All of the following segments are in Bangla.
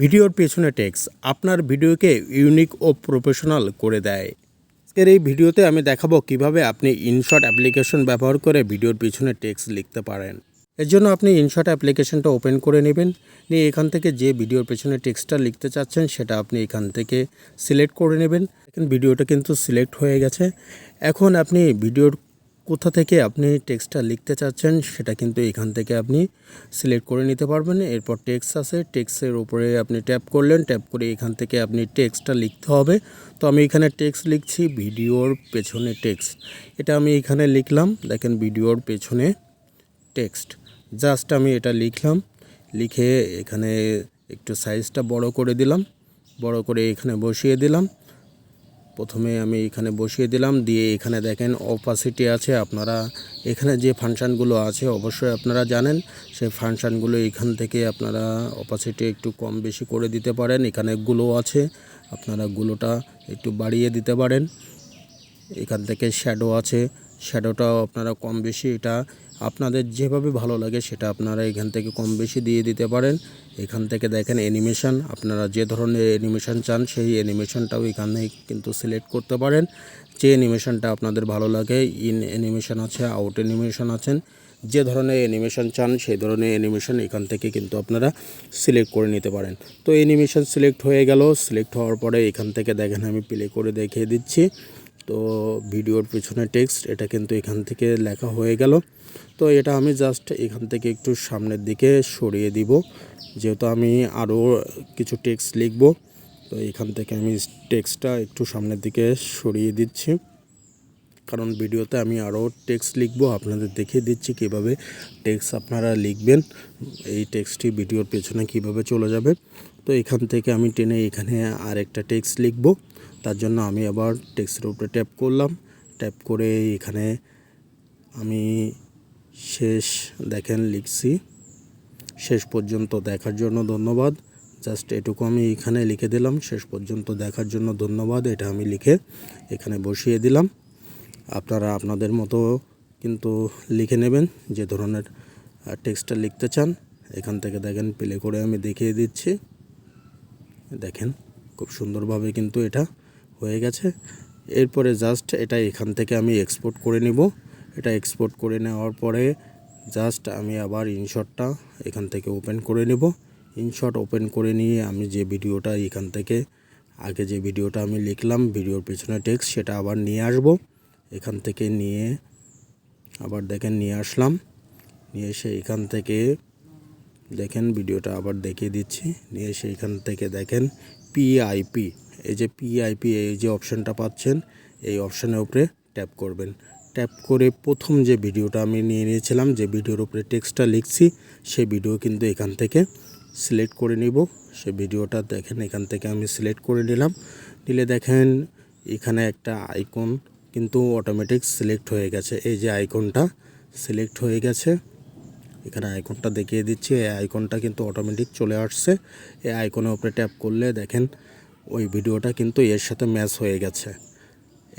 ভিডিওর পেছনে টেক্স আপনার ভিডিওকে ইউনিক ও প্রফেশনাল করে দেয়। আজকের এই ভিডিওতে আমি দেখাবো কীভাবে আপনি ইনশট অ্যাপ্লিকেশন ব্যবহার করে ভিডিওর পিছনে টেক্স লিখতে পারেন। এর জন্য আপনি ইনশট অ্যাপ্লিকেশনটা ওপেন করে নেবেন। নিয়ে এখান থেকে যে ভিডিওর পেছনে টেক্সটটা লিখতে চাচ্ছেন সেটা আপনি এখান থেকে সিলেক্ট করে নেবেন। এখন ভিডিওটা কিন্তু সিলেক্ট হয়ে গেছে। এখন আপনি ভিডিওর কোথা থেকে আপনি টেক্সটটা লিখতে চাচ্ছেন সেটা কিন্তু এখান থেকে আপনি সিলেক্ট করে নিতে পারবেন। এরপর টেক্সট আছে, টেক্সটের উপরে আপনি ট্যাপ করলেন, ট্যাপ করে এখান থেকে আপনি টেক্সটটা লিখতে হবে। তো আমি এখানে টেক্সট লিখছি, ভিডিওর পেছনে টেক্সট। এটা আমি এখানে লিখলাম, দেখেন ভিডিওর পেছনে টেক্সট। জাস্ট আমি এটা লিখলাম, লিখে এখানে একটু সাইজটা বড় করে দিলাম, বড় করে এখানে বসিয়ে দিলাম। প্রথমে আমি এখানে বসিয়ে দিলাম। দিয়ে এখানে দেখেন অপাসিটি আছে। আপনারা এখানে যে ফাংশানগুলো আছে, অবশ্যই আপনারা জানেন। সেই ফাংশানগুলো এখান থেকে আপনারা অপাসিটি একটু কম বেশি করে দিতে পারেন। এখানে গুলো আছে। আপনারা গুলোটা একটু বাড়িয়ে দিতে পারেন। এখান থেকে শ্যাডো আছে। শ্যাডোটাও আপনারা কম বেশি এটা আপনাদের যেভাবে ভালো লাগে সেটা আপনারা এখান থেকে কম বেশি দিয়ে দিতে পারেন। এখান থেকে দেখেন অ্যানিমেশন আপনারা যে ধরনের অ্যানিমেশন চান সেই অ্যানিমেশনটাও এখানে কিন্তু সিলেক্ট করতে পারেন। যে অ্যানিমেশনটা আপনাদের ভালো লাগে ইন অ্যানিমেশন আছে আউট অ্যানিমেশন আছেন, যে ধরনের অ্যানিমেশন চান সেই ধরনের অ্যানিমেশন এখান থেকে কিন্তু আপনারা সিলেক্ট করে নিতে পারেন। তো অ্যানিমেশন সিলেক্ট হয়ে গেল সিলেক্ট হওয়ার পরে এখান থেকে দেখেন আমি প্লে করে দেখিয়ে দিচ্ছি। তো ভিডিওর পিছনে টেক্সট এটা কিন্তু এখান থেকে লেখা হয়ে গেল। তো এটা আমি জাস্ট এখান থেকে একটু সামনের দিকে সরিয়ে দিব। যেহেতু আমি আরও কিছু টেক্সট লিখব, তো এখান থেকে আমি টেক্সটটা একটু সামনের দিকে সরিয়ে দিচ্ছি। কারণ ভিডিওতে আমি আরও টেক্সট লিখব, আপনাদের দেখিয়ে দিচ্ছি কীভাবে টেক্সট আপনারা লিখবেন, এই টেক্সটটি ভিডিওর পেছনে কীভাবে চলে যাবে। তো এখান থেকে আমি টেনে এখানে আরেকটা টেক্সট লিখব। তার জন্য আমি আবার টেক্সটের উপরে ট্যাপ করলাম। ট্যাপ করে এখানে আমি শেষ, দেখেন লিখছি। শেষ পর্যন্ত দেখার জন্য ধন্যবাদ। জাস্ট এটুকু আমি এখানে লিখে দিলাম। শেষ পর্যন্ত দেখার জন্য ধন্যবাদ। এটা আমি লিখে এখানে বসিয়ে দিলাম। আপনারা আপনাদের মতো কিন্তু লিখে নেবেন। যে ধরনের টেক্সটটা লিখতে চান, এখান থেকে দেখেন প্লে করে আমি দেখিয়ে দিচ্ছি। দেখেন, খুব সুন্দরভাবে কিন্তু এটা হয়ে গেছে। এরপরে জাস্ট এটা এখান থেকে আমি এক্সপোর্ট করে নিব। এটা এক্সপোর্ট করে নেওয়ার পরে জাস্ট আমি আবার ইনশটটা এখান থেকে ওপেন করে নেব। ইনশট ওপেন করে নিয়ে আমি যে ভিডিওটা এখান থেকে, আগে যে ভিডিওটা আমি লিখলাম, ভিডিওর পেছনে টেক্সট সেটা আবার নিয়ে আসব। এখান থেকে নিয়ে আবার দেখেন, নিয়ে আসলাম। নিয়ে এসে এখান থেকে দেখেন, ভিডিওটা আবার দেখিয়ে দিচ্ছি। নিয়ে সেইখান থেকে দেখেন পিআইপি এই যে পিআইপি এই যে অপশানটা পাচ্ছেন, এই অপশানের উপরে ট্যাপ করবেন। ট্যাপ করে প্রথম যে ভিডিওটা আমি নিয়ে নিয়েছিলাম, যে ভিডিওর উপরে টেক্সটটা লিখছি সেই ভিডিও কিন্তু এখান থেকে সিলেক্ট করে নিব। সে ভিডিওটা দেখেন, এখান থেকে আমি সিলেক্ট করে নিলাম। নিলে দেখেন, এখানে একটা আইকন কিন্তু অটোমেটিক সিলেক্ট হয়ে গেছে। এই যে আইকনটা সিলেক্ট হয়ে গেছে। এখানে আইকনটা দেখিয়ে দিচ্ছি। এই আইকনটা কিন্তু অটোমেটিক চলে আসছে। এই আইকনের উপরে ট্যাপ করলে দেখেন ওই ভিডিওটা কিন্তু এর সাথে ম্যাচ হয়ে গেছে।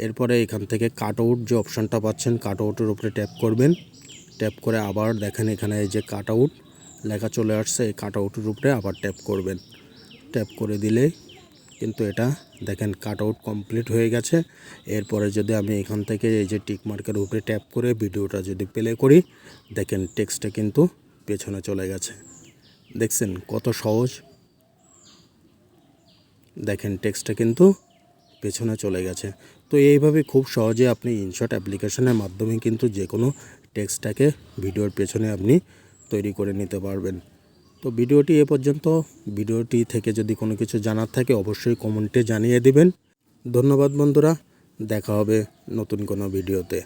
এরপরে এখান থেকে কাট আউট যে অপশানটা পাচ্ছেন কাট আউটের উপরে ট্যাপ করবেন। ট্যাপ করে আবার দেখেন এখানে এই যে কাট আউট লেখা চলে আসছে। এই কাট আউটের উপরে আবার ট্যাপ করবেন। ট্যাপ করে দিলে কিন্তু এটা দেখেন কাট আউট কমপ্লিট হয়ে গেছে। এরপরে যদি আমি এখান থেকে এই যে টিক মার্কের উপরে ট্যাপ করে ভিডিওটা যদি প্লে করি, দেখেন টেক্সটটা কিন্তু পেছনে চলে গেছে। দেখছেন কত সহজ? দেখেন টেক্সটটা কিন্তু পেছনে চলে গেছে। তো এইভাবে খুব সহজে আপনি ইনশট অ্যাপ্লিকেশনের মাধ্যমে কিন্তু যে কোনো টেক্সটটাকে ভিডিওর পেছনে আপনি তৈরি করে নিতে পারবেন। তো ভিডিওটি এ পর্যন্ত। ভিডিওটি থেকে যদি কোনো কিছু জানার থাকে অবশ্যই কমেন্টে জানিয়ে দিবেন। ধন্যবাদ বন্ধুরা, দেখা হবে নতুন কোনো ভিডিওতে।